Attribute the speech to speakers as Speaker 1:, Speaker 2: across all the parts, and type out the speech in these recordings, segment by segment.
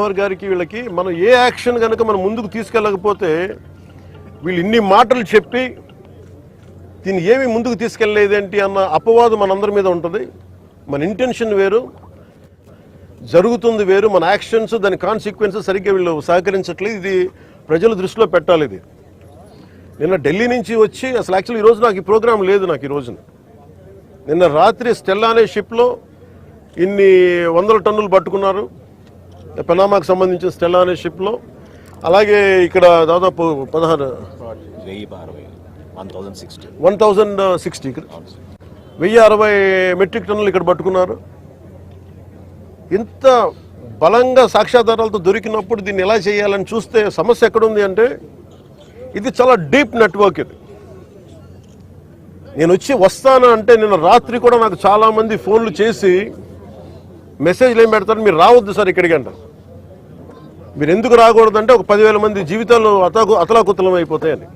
Speaker 1: Power గారికి వీళ్ళకి మనం ఏ యాక్షన్ కనుక మనం ముందుకు తీసుకెళ్ళకపోతే వీళ్ళు ఇన్ని మాటలు చెప్పి దీన్ని ఏమి ముందుకు తీసుకెళ్ళలేదేంటి అన్న అపవాదం మనందరి మీద ఉంటుంది. మన ఇంటెన్షన్ వేరు జరుగుతుంది వేరు మన యాక్షన్స్ దాని కాన్సిక్వెన్సెస్ సరిగ్గా వీళ్ళు సహకరించట్లేదు. ఇది ప్రజల దృష్టిలో పెట్టాలి ఇది. నిన్న ఢిల్లీ నుంచి వచ్చి అసలు యాక్చువల్లీ ఈరోజు నాకు ఈ ప్రోగ్రాం లేదు నాకు ఈ రోజున. నిన్న రాత్రి స్టెల్లా అనే షిప్లో ఇన్ని వందల టన్నులు పట్టుకున్నారు. పెనామాకు సంబంధించిన స్టెల్లా అనే షిప్లో. అలాగే ఇక్కడ దాదాపు పదహారు
Speaker 2: వన్ థౌజండ్ సిక్స్టీ.
Speaker 1: వెయ్యి అరవై మెట్రిక్ టన్నులు ఇక్కడ పట్టుకున్నారు. ఇంత బలంగా సాక్ష్యాధారాలతో దొరికినప్పుడు దీన్ని ఎలా చేయాలని చూస్తే సమస్య ఎక్కడుంది అంటే ఇది చాలా డీప్ నెట్వర్క్ ఇది. నేను వచ్చి వస్తాను అంటే నిన్న రాత్రి కూడా నాకు చాలా మంది ఫోన్లు చేసి మెసేజ్లు ఏం పెడతారు? మీరు రావద్దు సార్ ఇక్కడికి అంటారు. మీరు ఎందుకు రాకూడదంటే ఒక పదివేల మంది జీవితాలు అతకు అతలాకుతలం అయిపోతాయని.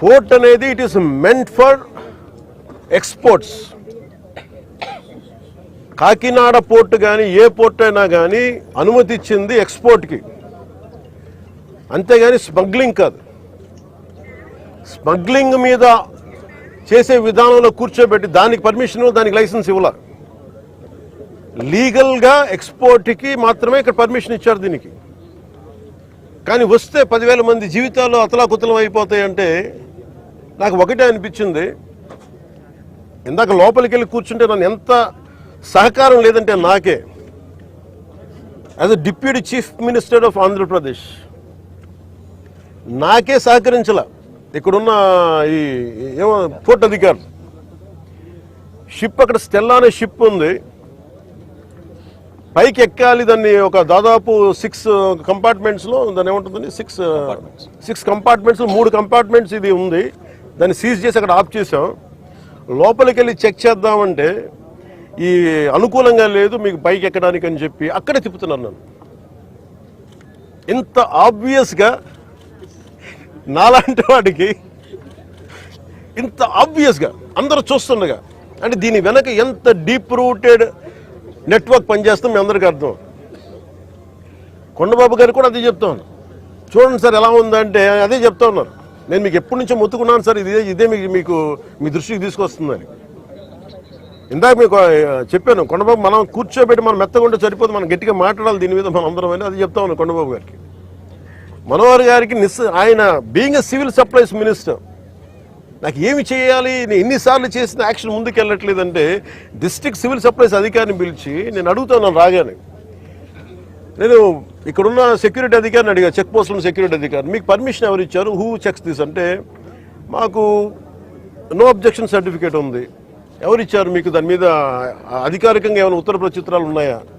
Speaker 1: పోర్ట్ అనేది it is meant for exports Kakinada port కానీ ఏ పోర్ట్ అయినా కానీ అనుమతి ఇచ్చింది ఎక్స్పోర్ట్కి అంతేగాని స్మగ్లింగ్ కాదు. స్మగ్లింగ్ మీద చేసే విధానంలో కూర్చోబెట్టి దానికి పర్మిషన్ దానికి లైసెన్స్ ఇవ్వాలి. లీగల్గా ఎక్స్పోర్ట్కి మాత్రమే ఇక్కడ పర్మిషన్ ఇచ్చారు దీనికి. కానీ వస్తే పదివేల మంది జీవితాలు అతలాకుతలం అయిపోతాయంటే నాకు ఒకటే అనిపించింది. ఇందాక లోపలికి వెళ్ళి కూర్చుంటే నన్ను ఎంత సహకారం లేదంటే నాకే. As a deputy chief minister of Andhra Pradesh నాకే సహకరించాల. ఇక్కడున్న ఈ ఏమో పోర్ట్ అధికారులు. షిప్ అక్కడ స్టెల్లా అనే షిప్ ఉంది. పైకి ఎక్కాలి దాన్ని ఒక దాదాపు సిక్స్ కంపార్ట్మెంట్స్లో దాన్ని ఏముంటుంది సిక్స్ సిక్స్ కంపార్ట్మెంట్స్ మూడు కంపార్ట్మెంట్స్ ఇది ఉంది. దాన్ని సీజ్ చేసి అక్కడ ఆఫ్ చేసాం లోపలికి వెళ్ళి చెక్ చేద్దామంటే ఈ అనుకూలంగా లేదు మీకు పైకి ఎక్కడానికి అని చెప్పి అక్కడే తిప్పుతున్నాను నన్ను. ఇంత ఆబ్వియస్గా నాలాంటి వాడికి ఇంత ఆబ్వియస్గా అందరూ చూస్తుండగా అంటే దీని వెనక ఎంత డీప్ రూటెడ్ నెట్వర్క్ పనిచేస్తాం మీ అందరికీ అర్థం. కొండబాబు గారు కూడా అదే చెప్తా ఉన్నారు. చూడండి సార్ ఎలా ఉందంటే అదే చెప్తా ఉన్నారు. నేను మీకు ఎప్పటి నుంచో మొత్తుకున్నాను సార్ ఇదే ఇదే మీకు మీకు మీ దృష్టికి తీసుకొస్తుందని. ఇందాక మీకు చెప్పాను కొండబాబు మనం కూర్చోబెట్టి మనం మెత్తగా ఉంటే సరిపోదు మనం గట్టిగా మాట్లాడాలి దీని మీద మనం అందరం అని అది చెప్తా ఉన్నాను కొండబాబు గారికి. మనోహర్ గారికి నిస్ ఆయన being a civil supplies minister నాకు ఏమి చేయాలి? నేను ఎన్నిసార్లు చేసిన యాక్షన్ ముందుకు వెళ్ళట్లేదంటే డిస్ట్రిక్ట్ సివిల్ సప్లైస్ అధికారిని పిలిచి నేను అడుగుతాను రాగానే. నేను ఇక్కడున్న సెక్యూరిటీ అధికారిని అడిగా చెక్ పోస్టుల సెక్యూరిటీ అధికారి మీకు పర్మిషన్ ఎవరు ఇచ్చారు హూ చెక్స్ దిస్? అంటే మాకు నో అబ్జెక్షన్ సర్టిఫికేట్ ఉంది. ఎవరు ఇచ్చారు మీకు దాని మీద అధికారికంగా ఏమైనా ఉత్తర ప్రచిత్రాలు ఉన్నాయా?